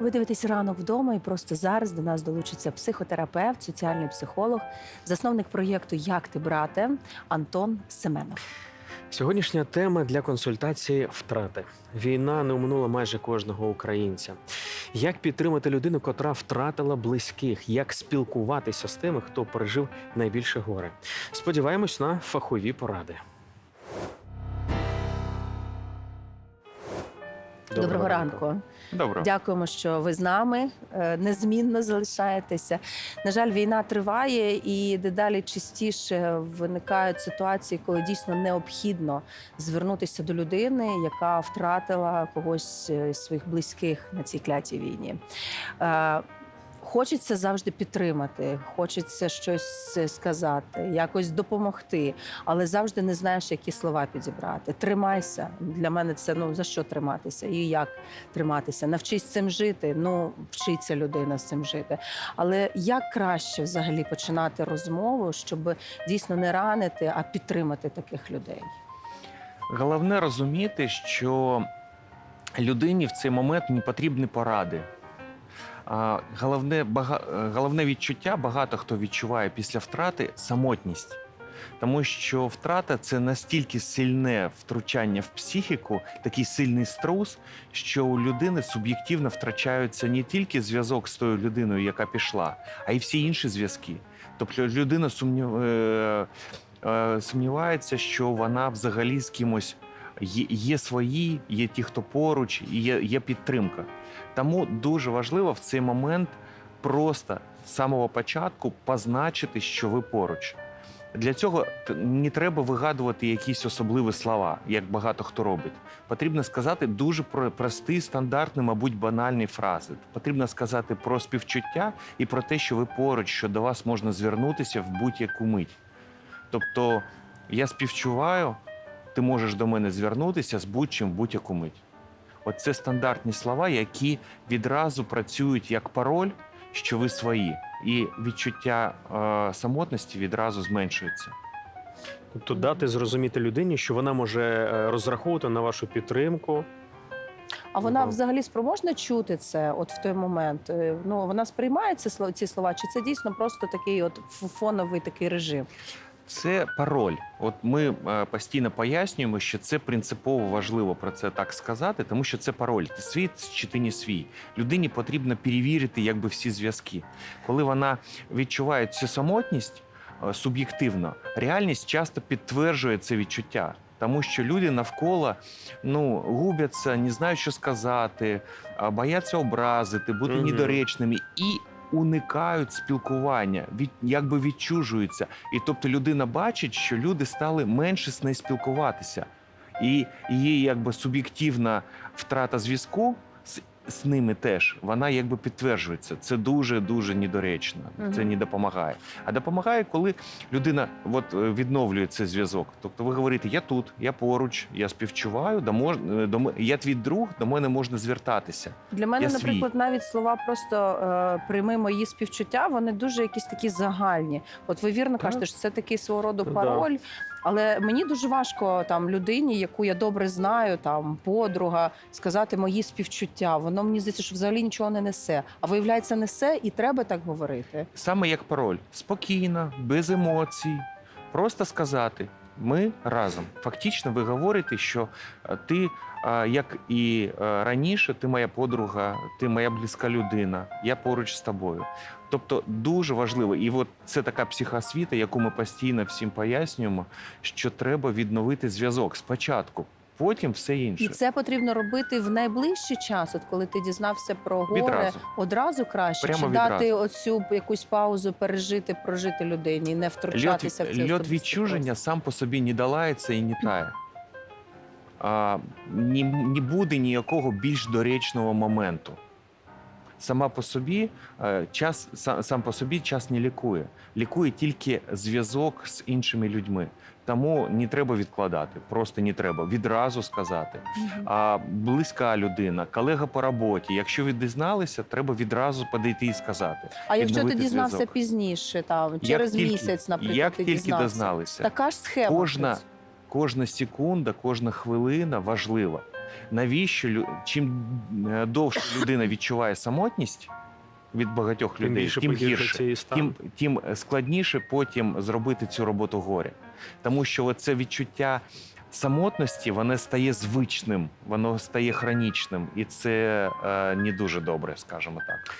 Ви дивитесь ранок вдома, і просто зараз до нас долучиться психотерапевт, соціальний психолог, засновник проєкту Як ти брате Антон Семенов. Сьогоднішня тема для консультації втрати. Війна не оминула майже кожного українця. Як підтримати людину, котра втратила близьких, як спілкуватися з тими, хто пережив найбільше горе? Сподіваємось на фахові поради. Доброго, ранку. Добре. Дякуємо, що ви з нами е, незмінно залишаєтеся. На жаль, війна триває, і дедалі частіше виникають ситуації, коли дійсно необхідно звернутися до людини, яка втратила когось е, з своїх близьких на цій клятій війні. Е, Хочеться завжди підтримати, хочеться щось сказати, якось допомогти, але завжди не знаєш, які слова підібрати. Тримайся. Для мене це ну за що триматися і як триматися. Навчись цим жити. Ну вчиться людина з цим жити. Але як краще взагалі починати розмову, щоб дійсно не ранити, а підтримати таких людей? Головне розуміти, що людині в цей момент не потрібні поради. Головне, бага... головне відчуття багато хто відчуває після втрати самотність. Тому що втрата це настільки сильне втручання в психіку, такий сильний струс, що у людини суб'єктивно втрачаються не тільки зв'язок з тою людиною, яка пішла, а й всі інші зв'язки. Тобто людина сумнів... е, е, сумнівається, що вона взагалі з кимось є, є свої, є ті, хто поруч, є, є підтримка. Тому дуже важливо в цей момент просто з самого початку позначити, що ви поруч. Для цього не треба вигадувати якісь особливі слова, як багато хто робить. Потрібно сказати дуже про- прості, стандартні, мабуть, банальні фрази. Потрібно сказати про співчуття і про те, що ви поруч, що до вас можна звернутися в будь-яку мить. Тобто, я співчуваю, ти можеш до мене звернутися з будь-чим в будь-яку мить. Оце стандартні слова, які відразу працюють як пароль, що ви свої, і відчуття е, самотності відразу зменшується. Тобто дати зрозуміти людині, що вона може е, розраховувати на вашу підтримку. А вона Ага. взагалі спроможна чути це от в той момент? Е, Ну вона сприймає ці слова, ці слова, чи це дійсно просто такий от фоновий такий режим? Це пароль. От ми е, постійно пояснюємо, що це принципово важливо про це так сказати, тому що це пароль. Ти свій чи ти не свій. Людині потрібно перевірити якби всі зв'язки. Коли вона відчуває цю самотність е, суб'єктивно, реальність часто підтверджує це відчуття. Тому що люди навколо ну, губляться, не знають, що сказати, бояться образити, бути Мгм. недоречними і уникають спілкування, від, якби відчужуються. І тобто людина бачить, що люди стали менше з нею спілкуватися. І її якби суб'єктивна втрата зв'язку з, ними теж вона якби підтверджується. Це дуже дуже недоречно. Це Мгм. не допомагає. А допомагає, коли людина от, е, відновлює цей зв'язок. Тобто ви говорите, я тут, я поруч, я співчуваю, до мож, е, до, я твій друг, до мене можна звертатися. Для мене, Я свій. наприклад, навіть слова просто е, прийми мої співчуття, вони дуже якісь такі загальні. От ви вірно Так. кажете, що це такий свого роду Да. пароль. Але мені дуже важко там людині, яку я добре знаю, там подруга, сказати мої співчуття. Воно мені здається, що взагалі нічого не несе. А виявляється, несе, і треба так говорити. Саме як пароль, спокійно, без емоцій, просто сказати. Ми разом. Фактично, ви говорите, що е, ти, е, як і е, раніше, ти моя подруга, ти моя близька людина, я поруч з тобою. Тобто дуже важливо, і от це така психосвіта, яку ми постійно всім пояснюємо, що треба відновити зв'язок спочатку, потім все інше. І це потрібно робити в найближчий час, от коли ти дізнався про горе, Відразу. одразу краще, Прямо чи дати оцю якусь паузу пережити, прожити людині, не Льот, втручатися в це льот відчуження сам по собі не долається і не тає. А, ні, не буде ніякого більш доречного моменту. Сама по собі е, час, сам, по собі час не лікує. Лікує тільки зв'язок з іншими людьми. Тому не треба відкладати, просто не треба відразу сказати. А близька людина, колега по роботі. Якщо ви дізналися, треба відразу подійти і сказати. А якщо ти дізнався зв'язок. пізніше, там через тільки- місяць, наприклад, як ти тільки дізнався. дізналися, Така ж схема. Кожна- кожна секунда, кожна хвилина важлива. Навіщо чим е, довше людина відчуває самотність від багатьох людей, більше тим гірше. Тим, тим складніше потім зробити цю роботу горя. Тому що це відчуття самотності воно стає звичним, воно стає хронічним, і це е, не дуже добре, скажімо так.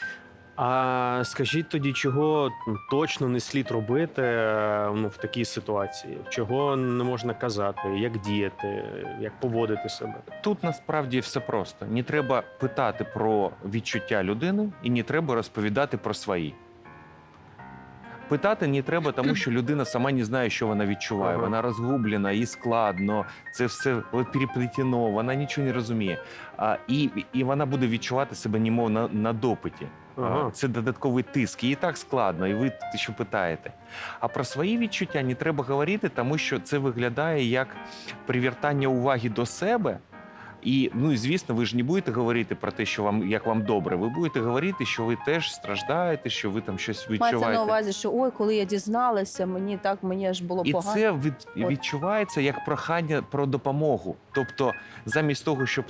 А скажіть тоді, чого точно не слід робити е, ну, в такій ситуації? Чого не можна казати, як діяти, як поводити себе? Тут насправді все просто. Не треба питати про відчуття людини і не треба розповідати про свої. Питати не треба, тому що людина сама не знає, що вона відчуває. Ага. Вона розгублена, їй складно, це все переплетено, вона нічого не розуміє. А, і, і вона буде відчувати себе немов на, на допиті. Ага. Це додатковий тиск, їй так складно, і ви що питаєте. А про свої відчуття не треба говорити, тому що це виглядає як привертання уваги до себе. І ну і звісно, ви ж не будете говорити про те, що вам як вам добре. Ви будете говорити, що ви теж страждаєте, що ви там щось Мається на увазі, що ой, коли я дізналася, мені так мені аж було І погано. це від, От. відчувається як прохання про допомогу. Тобто, замість того, щоб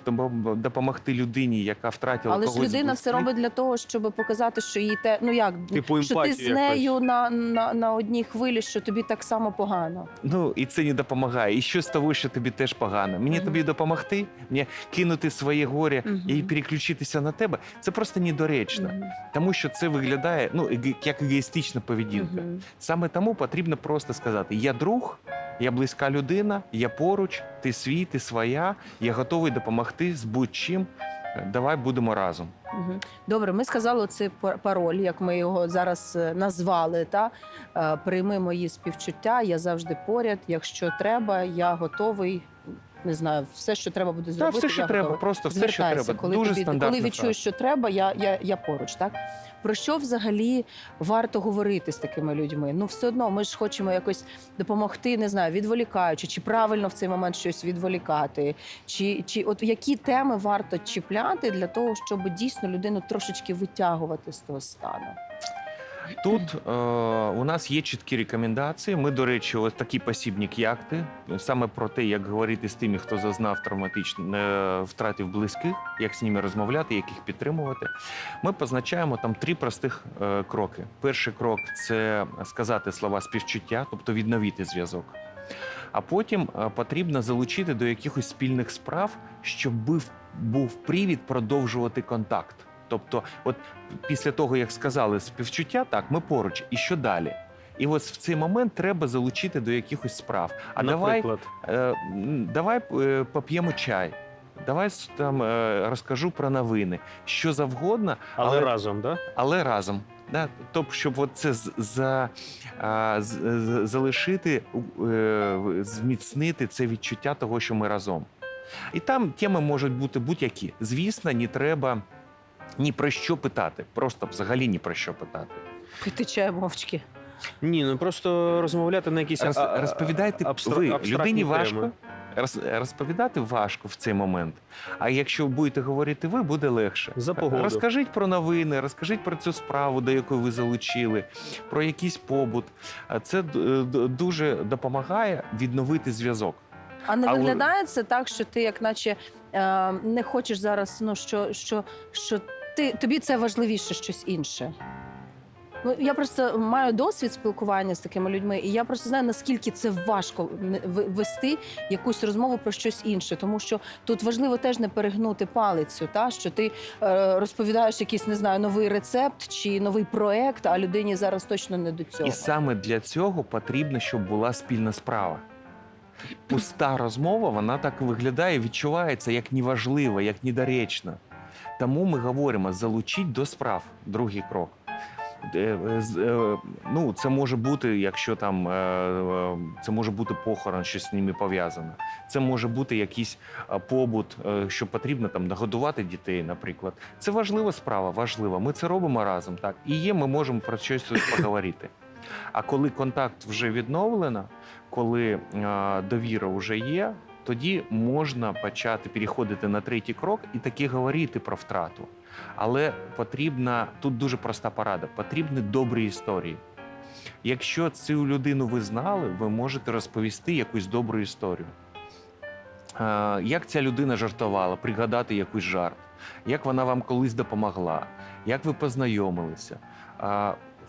допомогти людині, яка втратила Але ж когось з людина все робить для того, щоб показати, що їй те, ну як Типу що ти з якось. нею на, на, на одній хвилі, що тобі так само погано. Ну і це не допомагає. І що з того, що тобі теж погано? Мені Мгм. тобі допомогти, мені кинути своє горе Мгм. і переключитися на тебе. Це просто недоречно, Мгм. тому що це виглядає ну як егоїстична поведінка. Мгм. Саме тому потрібно просто сказати: я друг, я близька людина, я поруч, ти свій, ти своя, я готовий допомогти з будь-чим. Давай будемо разом. Добре, ми сказали цей пароль, як ми його зараз е, назвали. Та Е, прийми мої співчуття. Я завжди поряд. Якщо треба, я готовий. Не знаю, все, що треба буде Та зробити. все, що я треба, готова. просто все, що Звертайся, треба. коли Дуже тобі, стандартна коли відчуєш, фраза. що треба, я, я, я поруч. Так про що взагалі варто говорити з такими людьми? Ну, все одно ми ж хочемо якось допомогти, не знаю, відволікаючи, чи правильно в цей момент щось відволікати, чи, чи от які теми варто чіпляти для того, щоб дійсно людину трошечки витягувати з того стану. Тут е, у нас є чіткі рекомендації. Ми, до речі, ось такий посібник, як ти, саме про те, як говорити з тими, хто зазнав травматичних е, втратив близьких, як з ними розмовляти, як їх підтримувати. Ми позначаємо там три простих е, кроки. Перший крок це сказати слова співчуття, тобто відновити зв'язок. А потім е, потрібно залучити до якихось спільних справ, щоб був привід продовжувати контакт. Тобто, от після того, як сказали співчуття, так, ми поруч, і що далі? І ось в цей момент треба залучити до якихось справ. А давай, е, давай е, поп'ємо чай. Давай там е, розкажу про новини, що завгодно, але, але, разом, да? але разом. Да? Тобто, щоб от це за, а, з- залишити, е, зміцнити це відчуття того, що ми разом. І там теми можуть бути будь-які. Звісно, не треба ні про що питати. Просто взагалі ні про що питати. Пити чай мовчки. Ні, ну просто розмовляти на якісь Роз, а- а- розповідайте абстра- ви. абстрактні Людині теми. важко. Роз, розповідати важко в цей момент. А якщо будете говорити ви, буде легше. За погоду. Розкажіть про новини, розкажіть про цю справу, до якої ви залучили, про якийсь побут. А Це д- д- дуже допомагає відновити зв'язок. А не виглядає це так, що ти, як наче е, не хочеш зараз, ну що, що, що ти тобі це важливіше щось інше. Ну я просто маю досвід спілкування з такими людьми, і я просто знаю, наскільки це важко вести якусь розмову про щось інше, тому що тут важливо теж не перегнути палицю, та що ти е, розповідаєш якийсь не знаю новий рецепт чи новий проект, а людині зараз точно не до цього. І саме для цього потрібно, щоб була спільна справа. Пуста розмова, вона так виглядає, відчувається як неважлива, як недоречна. Тому ми говоримо: залучіть до справ другий крок. Е, е, е, Ну, це може бути, якщо там це може бути похорон, що з ними пов'язано. Це може бути якийсь побут, що потрібно там нагодувати дітей, наприклад. Це важлива справа, важлива. Ми це робимо разом. Так і є, ми можемо про щось тут поговорити. А коли контакт вже відновлено, коли довіра вже є, тоді можна почати переходити на третій крок і таки говорити про втрату. Але потрібна тут дуже проста порада: потрібні добрі історії. Якщо цю людину ви знали, ви можете розповісти якусь добру історію. як ця людина жартувала, пригадати якийсь жарт, як вона вам колись допомогла, як ви познайомилися.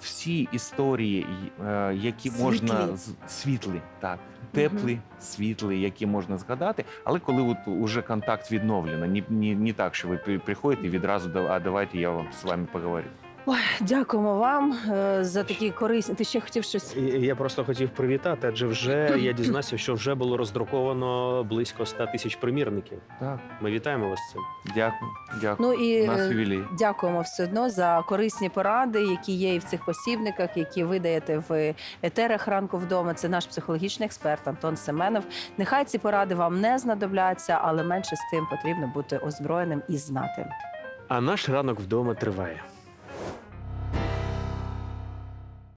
Всі історії, е, які Світлі. можна світлі, так, теплі, світлі, які можна згадати, але коли от уже контакт відновлено, не, не, не так, що ви при- приходите і відразу «Да- а давайте я вам з вами поговорю. Ой, дякуємо вам е, за такі корисні. Ти ще хотів щось І Я просто хотів привітати, адже вже я дізнався, що вже було роздруковано близько 100 тисяч примірників. Так, Ми вітаємо вас з цим. дякую, дякую. Ну і У нас е, ювілей. дякуємо все одно за корисні поради, які є і в цих посібниках, які ви даєте в етерах ранку вдома. Це наш психологічний експерт Антон Семенов. Нехай ці поради вам не знадобляться, але менше з тим потрібно бути озброєним і знати. А наш ранок вдома триває.